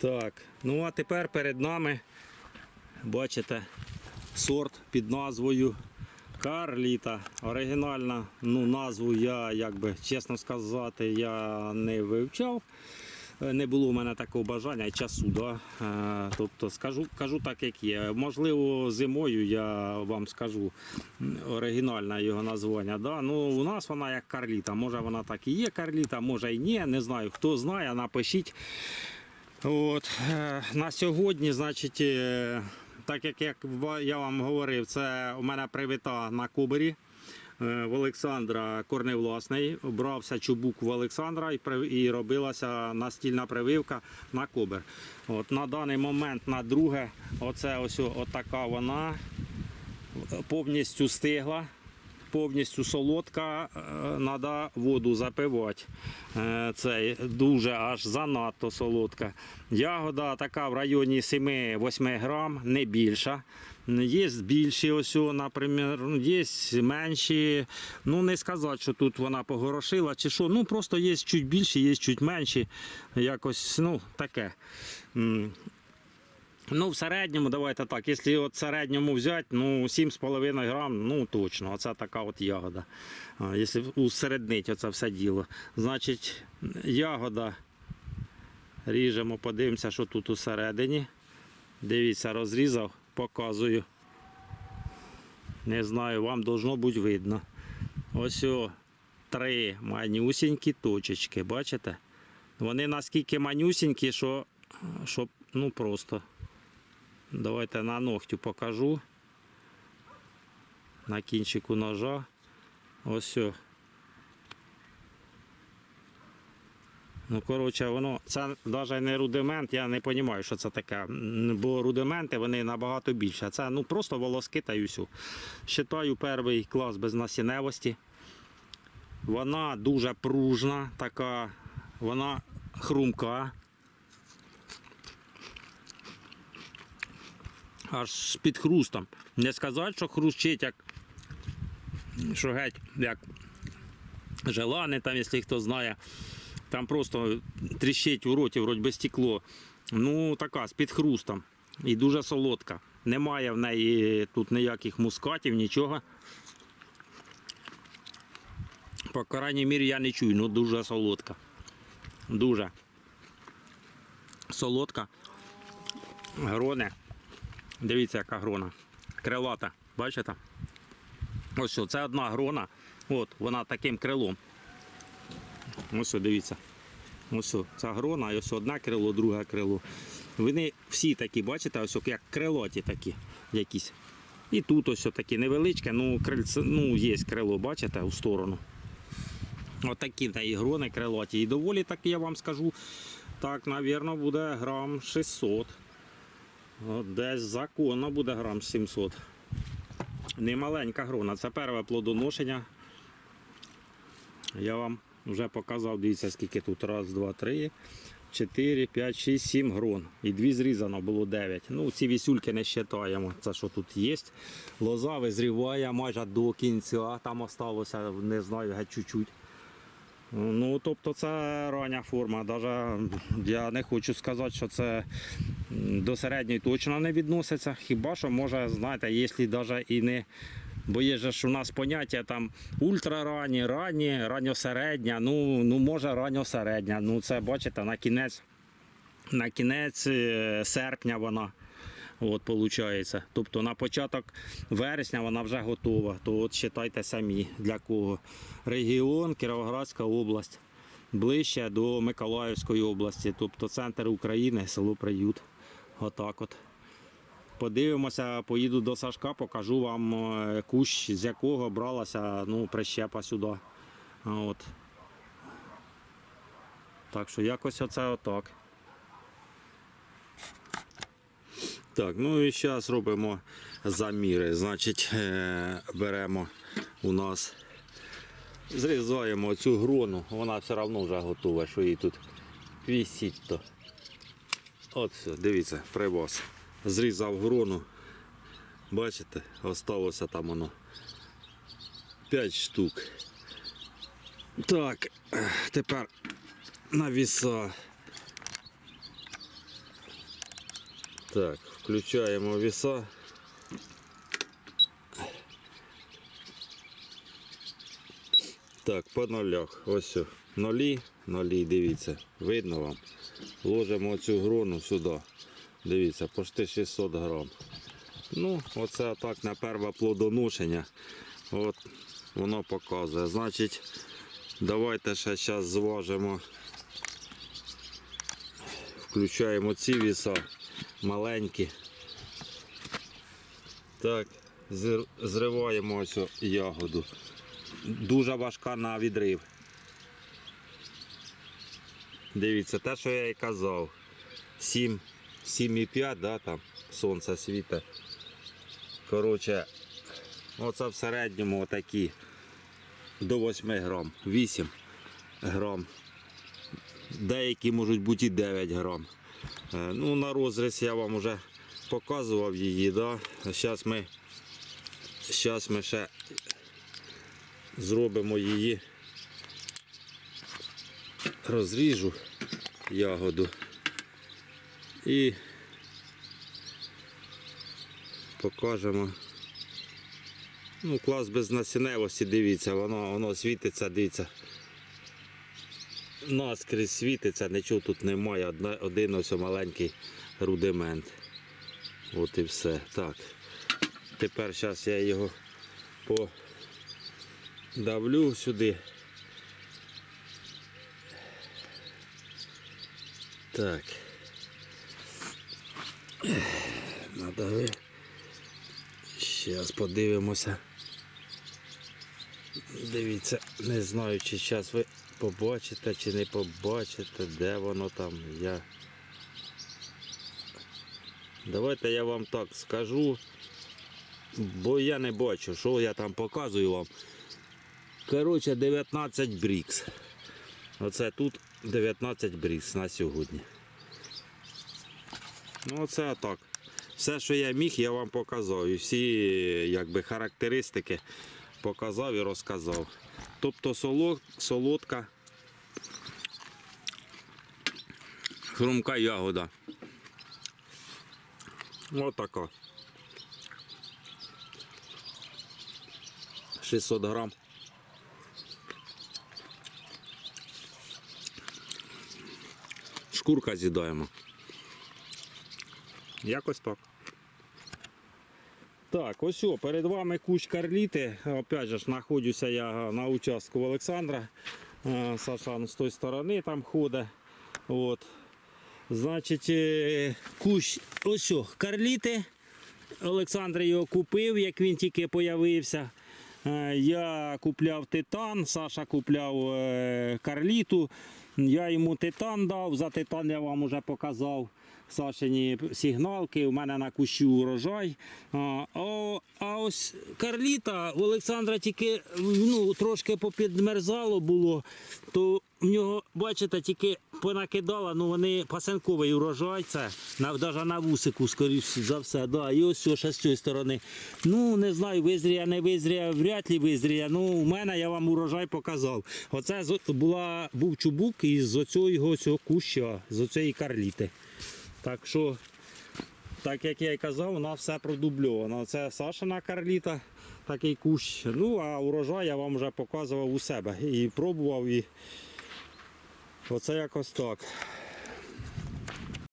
Так, ну а тепер перед нами, бачите, сорт під назвою Карліта. Оригінальна ну, назву я, як би, чесно сказати, я не вивчав. Е, Не було в мене такого бажання і часу. Да? Е, Тобто скажу, кажу так, як є. Можливо, зимою я вам скажу оригінальне його названня. Да? Ну, у нас вона як карліта. Може вона так і є карліта, може і ні. Не знаю. Хто знає, напишіть. От, е, на сьогодні, значить, е, так як я вам говорив, це у мене привита на кубері. Е, В Олександра корневласний, брався чубук в Олександра і, робилася настільна прививка на кобер. От, на даний момент на друге, оце ось отака вона повністю стигла, повністю солодка, треба воду запивати. Е, Цей дуже аж занадто солодка. Ягода така в районі 7-8 грам, не більша. Є більші, ось, наприклад, ну, є менші. Ну, не сказати, що тут вона погорошила чи що. Ну, просто є чуть більші, є чуть менші. Якось, ну, таке. Ну, в середньому, давайте так, якщо от в середньому взяти, ну 7,5 грам, ну точно, оце така от ягода. Якщо усереднити оце все діло. Значить, ягода ріжемо, подивимося, що тут усередині. Дивіться, розрізав, показую. Не знаю, вам должно бути видно. Ось о, три манюсінькі точечки, бачите? Вони наскільки манюсінькі, що, що ну просто. Давайте на ногтю покажу. На кінчику ножа. Ось. Ну, коротше, воно це навіть не рудимент, я не розумію, що це таке. Бо рудименти вони набагато більше. Це ну, просто волоски та й усю. Считаю перший клас без насінневості. Вона дуже пружна, така, вона хрумка. Аж з під хрустом. Не сказати, що хрущить, як що геть, як желани, там, якщо хто знає. Там просто тріщить у роті, вроді би стекло. Ну, така, з під хрустом. І дуже солодка. Немає в неї тут ніяких мускатів, нічого. По крайній мірі я не чую, ну дуже солодка. Дуже солодка. Гроне. Дивіться, яка грона. Крилата. Бачите? Ось що, це одна грона. От, вона таким крилом. Ось що, дивіться. Ось що, ця грона, ось одне крило, друге крило. Вони всі такі, бачите, ось як крилоті такі якісь. І тут ось такі невеличке, ну, крильце, ну є крило, бачите, у сторону. Отакі в неї грони крилоті. І доволі так я вам скажу, так, мабуть, буде грам 600. Десь законно буде грам 700. Немаленька грона. Це перше плодоношення. Я вам вже показав, дивіться, скільки тут. Раз, два, три, чотири, п'ять, шість, сім грон. І дві зрізано було 9. Ну, ці вісюльки не вважаємо. Це що тут є. Лоза визріває майже до кінця. Там осталося, не знаю, геть чуть-чуть. Ну, тобто це рання форма. Даже я не хочу сказати, що це до середньої точно не відноситься. Хіба що може, знаєте, якщо навіть і не. Бо є ж у нас поняття там ультраранні, ранні, ранньосередня, ну, ну може ранньосередня. Ну це бачите, на кінець, на кінець е, серпня вона. От, виходить. Тобто на початок вересня вона вже готова. То от вважайте самі для кого. Регіон, Кіровоградська область, ближче до Миколаївської області, тобто центр України, село Приют. Отак от. Подивимося, поїду до Сашка, покажу вам е, кущ, з якого бралася ну, прищепа сюди. От. Так що якось оце отак. Так, ну і зараз робимо заміри. Значить, е, беремо у нас, зрізаємо цю грону, вона все одно вже готова, що її тут вісіть то. От все, дивіться, привоз. Зрізав грону. Бачите, осталося там воно 5 штук. Так, тепер на віса Так, включаємо віса. Так, по нолях. Ось нолі, нолі, дивіться, видно вам. Ложимо цю грону сюди. Дивіться, почти 600 грам. Ну, оце так на перше плодоношення. От воно показує. Значить, давайте ще зараз зважимо. Включаємо ці віса маленькі. Так, зриваємо ось ягоду. Дуже важка на відрив. Дивіться, те, що я і казав. 7,5, да, там сонце світе. Коротше, оце в середньому отакі до 8 грам, 8 грам. Деякі можуть бути і 9 грам. Е, Ну, на розріз я вам вже показував її, да? Зараз ми, зараз ми ще зробимо її, розріжу ягоду і покажемо. Ну, клас без насінневості, дивіться, воно, воно світиться, дивіться. Наскрізь світиться, нічого тут немає, одна- один ось маленький рудимент. От і все. Так. Тепер зараз я його подавлю сюди. Так. Надави. Зараз подивимося. Дивіться, не знаю, чи зараз ви побачите, чи не побачите, де воно там. Я... Давайте я вам так скажу, бо я не бачу, що я там показую вам. Коротше, 19 брікс. Оце тут 19 брікс на сьогодні. Ну, оце так. Все, що я міг, я вам показав. І всі якби, характеристики показав і розказав. Тобто солодка, хрумка ягода. Отака. 600 грам. Шкурка з'їдаємо. Якось так. Так, ось о, перед вами кущ карліти. Опять же знаходжуся я на участку Олександра. Сашан з тої сторони там ходить. От. Значить, е, кущ ось о, карліти. Олександр його купив, як він тільки появився. Е, Я купляв титан, Саша купляв е, карліту. Я йому титан дав, за титан я вам вже показав. Сашині сигналки, у мене на кущі урожай. А, а ось карліта у Олександра тільки ну, трошки попідмерзало було, то в нього, бачите, тільки понакидала, ну вони пасенковий урожай, це навіть на вусику, скоріш за все. Да. І ось ще з цієї сторони. Ну, не знаю, визріє, не визріє, вряд ли визріє. Ну, у мене я вам урожай показав. Оце була, був чубук із оцього цього куща, з оцієї карліти. Так що, так як я і казав, вона все продубльована. Це Сашина карліта, такий кущ. Ну, а урожай я вам вже показував у себе. І пробував, і оце якось так.